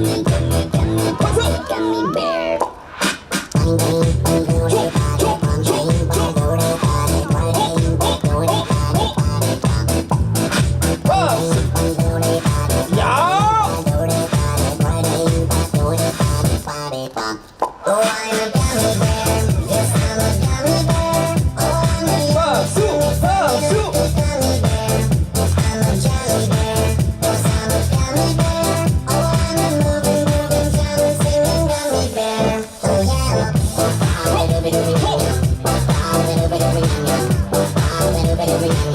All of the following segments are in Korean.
Gummy, gummy, gummy bear.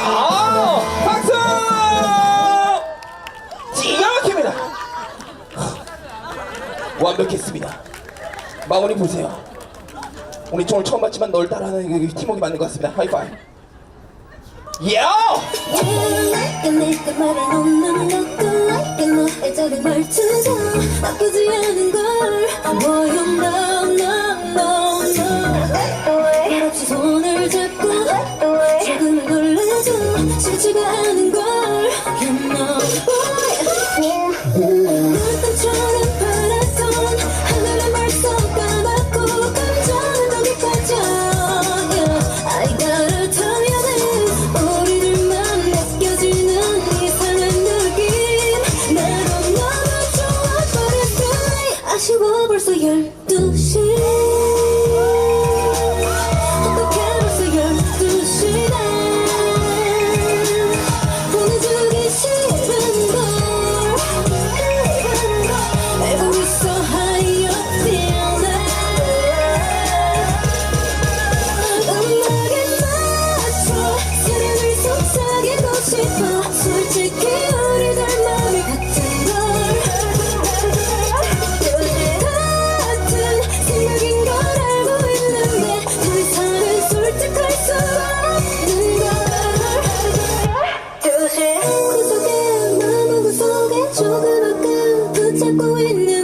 아 박수! 기가 막힙니다. 완벽했습니다. 마무리 보세요. 우리 오늘 처음 봤지만 널 따라하는 그 팀워크 맞는 것 같습니다. 하이파이. 야! 내 took a witness.